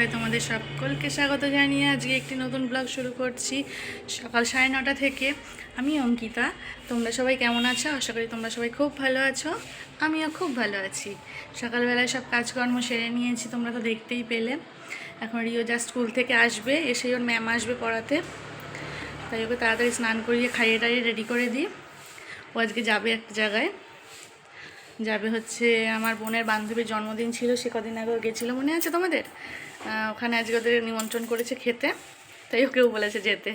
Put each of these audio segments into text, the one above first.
কথায় তোমাদের সকলকে স্বাগত জানিয়ে আজকে একটি নতুন ব্লগ শুরু করছি সকাল সাড়ে নটা থেকে। আমি অঙ্কিতা, তোমরা সবাই কেমন আছো? আশা করি তোমরা সবাই খুব ভালো আছো। আমিও খুব ভালো আছি। সকালবেলায় সব কাজকর্ম সেরে নিয়েছি, তোমরা তো দেখতেই পেলে। এখন রিও যা স্কুল থেকে আসবে, এসেই ওর ম্যাম আসবে পড়াতে। তাই ওকে তাড়াতাড়ি স্নান করিয়ে খাইয়ে টাইয়ে রেডি করে দিই। ও আজকে যাবে একটা জায়গায়। যাবে হচ্ছে আমার বোনের বান্ধবীর জন্মদিন ছিল, সে কদিন আগে গেছিল। মনে আছে তোমাদের? ওখানে আজকে ওদের নিমন্ত্রণ করেছে খেতে। তাই ওকেও বলেছে যেতে।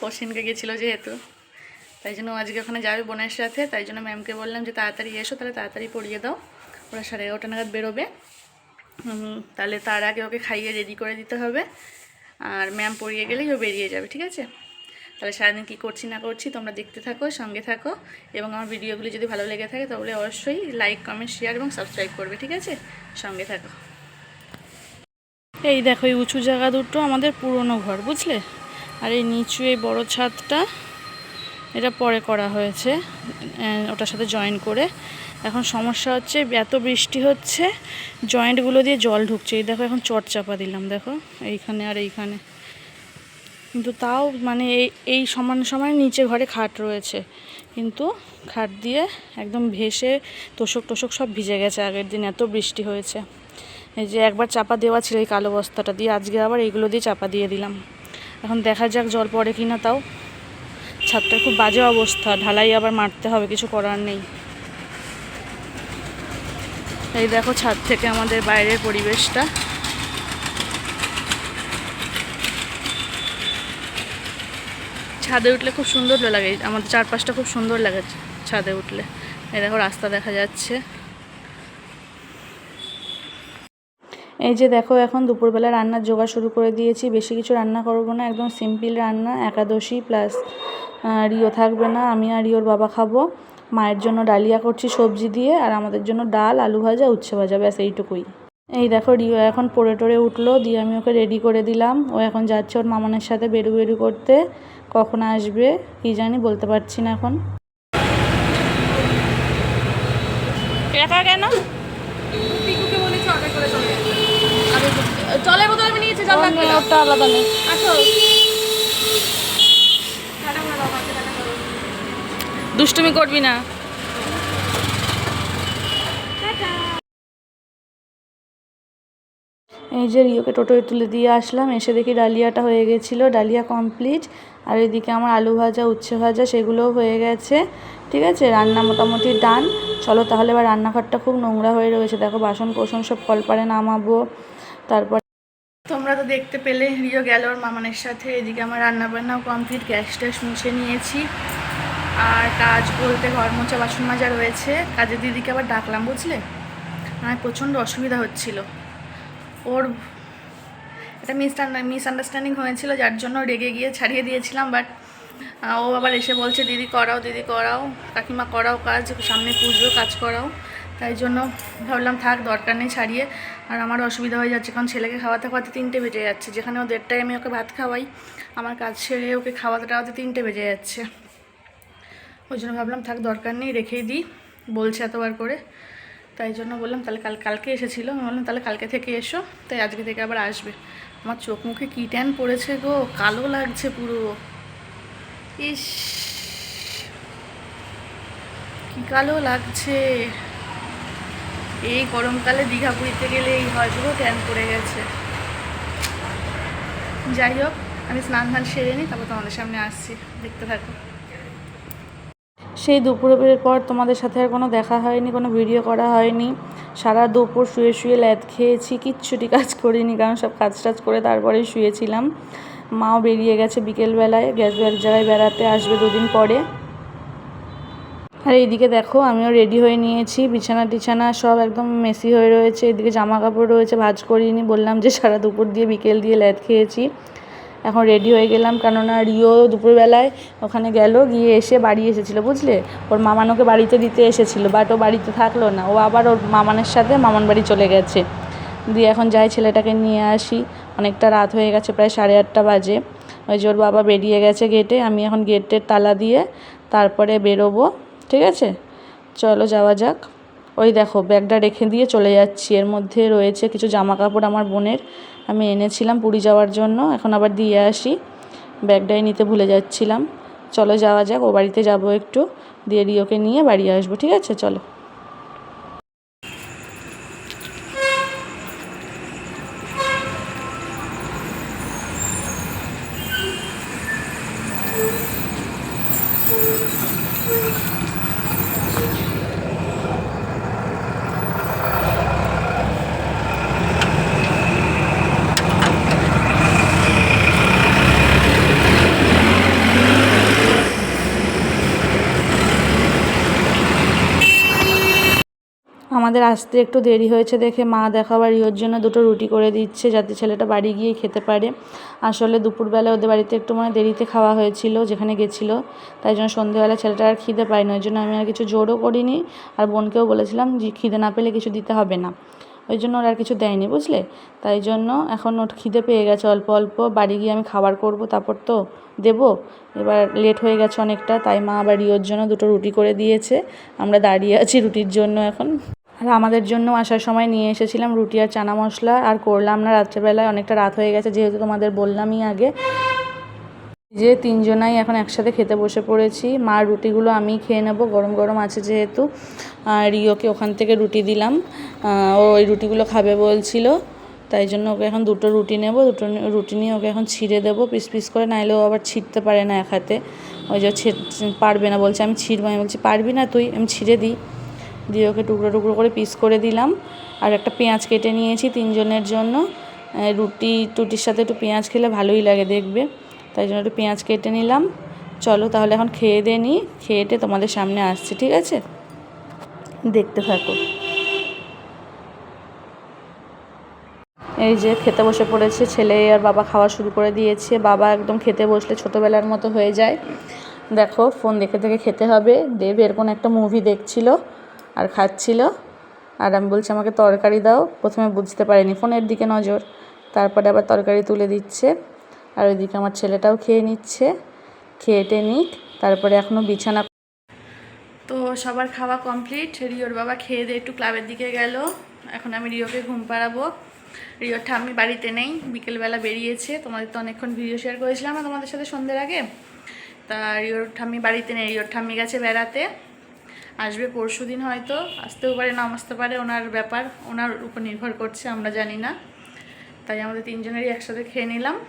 পশ্চিমকে গেছিল যেহেতু। তাই জন্য আজকে ওখানে যাবে বোনের সাথে। তাই জন্য ম্যামকে বললাম যে তাড়াতাড়ি এসো, তাহলে তাড়াতাড়ি পড়িয়ে দাও। ওরা সাড়ে এগারোটা নাগাদ বেরোবে। তাহলে তার আগে ওকে খাইয়ে রেডি করে দিতে হবে। আর ম্যাম পড়িয়ে গেলেই ও বেরিয়ে যাবে, ঠিক আছে? তাহলে সারাদিন কী করছি না করছি তোমরা দেখতে থাকো, সঙ্গে থাকো। এবং আমার ভিডিওগুলি যদি ভালো লেগে থাকে তাহলে অবশ্যই লাইক, কমেন্ট শেয়ার এবং সাবস্ক্রাইব করবে, ঠিক আছে? সঙ্গে থাকো। এই দেখো, এই উঁচু জায়গা দুটো আমাদের পুরনো ঘর, বুঝলে? আর এই নিচু, এই বড় ছাদটা, এটা পরে করা হয়েছে ওটার সাথে জয়েন করে। এখন সমস্যা হচ্ছে, এত বৃষ্টি হচ্ছে জয়েন্টগুলো দিয়ে জল ঢুকছে। এই দেখো, এখন চট চাপা দিলাম, দেখো, এইখানে আর এইখানে। কিন্তু তাও মানে এই এই সমান সমান নিচে ঘরে খাট রয়েছে। কিন্তু খাট দিয়ে একদম ভেসে তোষক টোষক সব ভিজে গেছে আগের দিন, এত বৃষ্টি হয়েছে। এই যে একবার চাপা দেওয়া ছিল এই কালো বস্তাটা দিয়ে, আজকে আবার এইগুলো দিয়ে চাপা দিয়ে দিলাম। এখন দেখা যাক জল পড়ে কি না তাও। ছাদটার খুব বাজে অবস্থা, ঢালাই আবার মারতে হবে, কিছু করার নেই। এই দেখো ছাদ থেকে আমাদের বাইরের পরিবেশটা। ছাদে উঠলে খুব সুন্দর লাগে, আমাদের চারপাশটা খুব সুন্দর লাগে ছাদে উঠলে। এই দেখো রাস্তা দেখা যাচ্ছে। এই যে দেখো, এখন দুপুরবেলা রান্নার জোগাড় শুরু করে দিয়েছি। বেশি কিছু রান্না করব না, একদম সিম্পল রান্না, একাদশী প্লাস রিও থাকবে না। আমি আর রিওর বাবা খাব। মায়ের জন্য ডালিয়া করছি সবজি দিয়ে, আর আমাদের জন্য ডাল, আলু ভাজা, উচ্ছে ভাজা, ব্যাস এইটুকুই। এই দেখো, রিও এখন পড়ে টরে উঠল, দিয়ে আমি ওকে রেডি করে দিলাম। ও এখন যাচ্ছে ওর মামানের সাথে বেরু বেরু করতে। কখন আসবে কি জানি, বলতে পারছি না এখন। কেন পিকুকে বলেছি অর্ডার করে চলে যেতে। আর জলের বোতল আমি নিয়েছি জল লাগবে ওটা আলাদা নেই। আসো। দুষ্টুমি করবি না। এই যে রিওকে টোটোয় তুলে দিয়ে আসলাম এসে দেখি ডালিয়াটা হয়ে গেছিল ডালিয়া কমপ্লিট আর এদিকে আমার আলু ভাজা উচ্ছে ভাজা সেগুলোও হয়ে গেছে ঠিক আছে? রান্না মোটামুটি ডান চলো তাহলে এবার রান্নাঘরটা খুব নোংরা হয়ে রয়েছে। দেখো বাসন কোসন সব কলপারে নামাবো। তারপর তোমরা তো দেখতে পেলে রিও গেল ওর মামানের সাথে। এদিকে আমার রান্না বান্নাও কমপ্লিট গ্যাস ট্যাস মুছে নিয়েছি। আর কাজ বলতে ঘর মোছা, বাসন মাজা রয়েছে। কাজের দিদিকে আবার ডাকলাম, বুঝলে? আমার প্রচণ্ড অসুবিধা হচ্ছিল। ওর একটা মিস মিসআন্ডারস্ট্যান্ডিং হয়েছিল, যার জন্য রেগে গিয়ে ছাড়িয়ে দিয়েছিলাম বাট ও আবার এসে বলছে, দিদি করাও দিদি করাও, কাকিমা করাও কাজ, সামনে পুজো, কাজ করাও। তাই জন্য ভাবলাম থাক, দরকার নেই ছাড়িয়ে। আর আমার অসুবিধা হয়ে যাচ্ছে, কারণ ছেলেকে খাওয়াতে খাওয়াতে তিনটে বেজে যাচ্ছে। যেখানে ও দেড়টায় আমি ওকে ভাত খাওয়াই, আমার কাজ সেরে ওকে খাওয়াতে টাওয়াতে তিনটে বেজে যাচ্ছে। ওই জন্য ভাবলাম থাক, দরকার নেই, রেখেই দিই। বলছে এতবার করে। তাই জন্য বললাম, তাহলে কাল, কালকে এসেছিল। আমি বললাম, তাহলে কালকে থেকে এসো। তাই আজকে থেকে আবার আসবে। আমার চোখ মুখে কী ট্যান পড়েছে গো, কালো লাগছে পুরো। ইস, কী কালো লাগছে। এই গরমকালে দীঘা পুরীতে গেলে এই পুরো ট্যান পড়ে গেছে? যাই হোক, আমি স্নান ধান সেরে নিই, তারপর তোমাদের সামনে আসছি। দেখতে থাকো। সেই দুপুরের পর তোমাদের সাথে আর কোনো দেখা হয়নি, কোনো ভিডিও করা হয়নি। সারা দুপুর শুয়ে শুয়ে ল্যাদ খেয়েছি, কিচ্ছুটি কাজ করিনি, কারণ সব কাজ টাজ করে তারপরেই শুয়েছিলাম। মাও বেরিয়ে গেছে বিকেলবেলায়, গ্যাস জায়গায় বেড়াতে, আসবে দুদিন পরে। আর এইদিকে দেখো, আমিও রেডি হয়ে নিয়েছি। বিছানা টিছানা সব একদম মেসি হয়ে রয়েছে। এদিকে জামা কাপড় রয়েছে, ভাজ করিনি। বললাম যে সারা দুপুর দিয়ে বিকেল দিয়ে ল্যাদ খেয়েছি। এখন রেডি হয়ে গেলাম। কেননা রিও দুপুরবেলায় ওখানে গেল, গিয়ে এসে বাড়ি এসেছিল, বুঝলে? ওর মামানোকে বাড়িতে দিতে এসেছিল বাট ও বাড়িতে থাকল না। ও আবার ওর মামানের সাথে মামার বাড়ি চলে গেছে। দিয়ে এখন যাই ছেলেটাকে নিয়ে আসি। অনেকটা রাত হয়ে গেছে, প্রায় সাড়ে আটটা বাজে। ওই যে ওর বাবা বেরিয়ে গেছে গেটে আমি এখন গেটের তালা দিয়ে তারপরে বেরোবো। ঠিক আছে? চলো যাওয়া যাক। ওই দেখো, ব্যাগটা রেখে দিয়ে চলে যাচ্ছি। এর মধ্যে রয়েছে কিছু জামা কাপড় আমার বোনের। আমি এনেছিলাম পুরী যাওয়ার জন্য, এখন আবার দিয়ে আসি। ব্যাগটাই নিতে ভুলে যাচ্ছিলাম। চলো যাওয়া যাক, ও বাড়িতে যাব একটু। দিয়ে রিওকে নিয়ে বাড়ি আসব, ঠিক আছে? চলো। আমাদের আসতে একটু দেরি হয়েছে দেখে মা দেখাবার ইয়োর জন্য দুটো রুটি করে দিচ্ছে যাতে ছেলেটা বাড়ি গিয়ে খেতে পারে। আসলে দুপুরবেলা ওদের বাড়িতে একটু মানে দেরিতে খাওয়া হয়েছিল, যেখানে গেছিল। তাই জন্য সন্ধেবেলা ছেলেটা আর খিদে পায়নি, ওই জন্য আমি আর কিছু জোরও করিনি। আর বোনকেও বলেছিলাম যে খিদে না পেলে কিছু দিতে হবে না। ওই জন্য ওরা আর কিছু দেয়নি, বুঝলে? তাই জন্য এখন ওর খিদে পেয়ে গেছে অল্প অল্প। বাড়ি গিয়ে আমি খাবার করব, তারপর তো দেবো। এবার লেট হয়ে গেছে অনেকটা, তাই মা আবার রিওর জন্য দুটো রুটি করে দিয়েছে। আমরা দাঁড়িয়ে আছি রুটির জন্য এখন। আর আমাদের জন্য আসার সময় নিয়ে এসেছিলাম রুটি আর চানা মশলা আর করলাম না, রাত্রেবেলায় অনেকটা রাত হয়ে গেছে, যেহেতু তোমাদের বললামই আগে। যে তিনজনাই এখন একসাথে খেতে বসে পড়েছি। মার রুটিগুলো আমি খেয়ে নেব, গরম গরম আছে যেহেতু। আর রিওকে ওখান থেকে রুটি দিলাম। ও ওই রুটিগুলো খাবে বলছিল, তাই জন্য ওকে এখন দুটো রুটি নেব, দুটো রুটি নিয়ে ওকে এখন ছিঁড়ে দেবো, পিস পিস করে, নাইলে ও আবার ছিঁড়তে পারে না এক হাতে। ওই যে পারবে না বলছে, আমি ছিঁড়বো। আমি বলছি, পারবি না তুই, আমি ছিঁড়ে দিই। দিয়ে ওকে টুকরো টুকরো করে পিস করে দিলাম। আর একটা পেঁয়াজ কেটে নিয়েছি তিনজনের জন্য। রুটি, টুটির সাথে একটু পেঁয়াজ খেলে ভালোই লাগে দেখবে। তাই জন্য একটু পেঁয়াজ কেটে নিলাম। চলো তাহলে এখন খেয়ে দিয়ে নিই। খেয়েটে তোমাদের সামনে আসছি, ঠিক আছে? দেখতে থাকো। এই যে খেতে বসে পড়েছে ছেলে, আর বাবা খাওয়া শুরু করে দিয়েছে। বাবা একদম খেতে বসলে ছোটোবেলার মতো হয়ে যায়। দেখো ফোন দেখে দেখে খেতে হবে। দেব এর কোনো একটা মুভি দেখছিল। আর খাচ্ছিল। আর আমি বলছি, আমাকে তরকারি দাও। প্রথমে বুঝতে পারিনি, ফোনের দিকে নজর। তারপরে আবার তরকারি তুলে দিচ্ছে। আর ওইদিকে আমার ছেলেটাও খেয়ে নিচ্ছে। খেয়ে টে নিক। তারপরে এখনও বিছানা তো সবার খাওয়া কমপ্লিট। রিওর বাবা খেয়ে দিয়ে একটু ক্লাবের দিকে গেল। এখন আমি রিওকে ঘুম পাড়াবো। রিওর ঠাম্মি বাড়িতে নেই। বিকেলবেলা বেরিয়েছে। তোমাদের তো অনেকক্ষণ ভিডিও শেয়ার করেছিলাম তোমাদের সাথে সন্ধ্যের আগে। তা রিওর ঠাম্মি বাড়িতে নেই। রিওর ঠাম্মি গেছে বেড়াতে। আসবে পরশু দিন হয়তো, আসতেও পারে, নাও আসতে পারে, ওনার ব্যাপার, ওনার উপর নির্ভর করছে, আমরা জানি না। তাই আমাদের তিনজনেরই একসাথে খেয়ে নিলাম।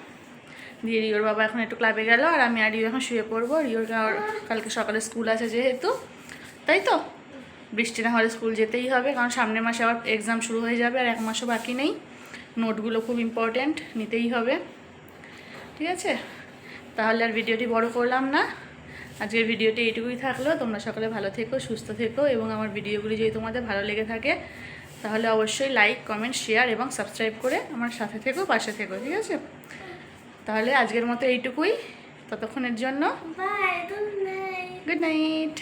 দিয়ে রিওর বাবা এখন একটু ক্লাবে গেল, আর আমি আর রিও এখন শুয়ে পড়ব। রিওর কাল- কালকে সকালে স্কুল আছে যেহেতু, তাই তো? বৃষ্টি না হলে স্কুল যেতেই হবে, কারণ সামনের মাসে আবার এক্সাম শুরু হয়ে যাবে, আর এক মাসও বাকি নেই। নোটগুলো খুব ইম্পর্ট্যান্ট নিতেই হবে। ঠিক আছে? তাহলে আর ভিডিওটি বড় করলাম না। আজকের ভিডিওটি এইটুকুই থাকল। তোমরা সকলে ভালো থেকো সুস্থ থেকো এবং আমার ভিডিওগুলি যদি তোমাদের ভালো লেগে থাকে তাহলে অবশ্যই লাইক কমেন্ট শেয়ার এবং সাবস্ক্রাইব করে আমার সাথে থেকো পাশে থেকো ঠিক আছে? তাহলে আজকের মতো এইটুকুই। ততক্ষণের জন্য. Good night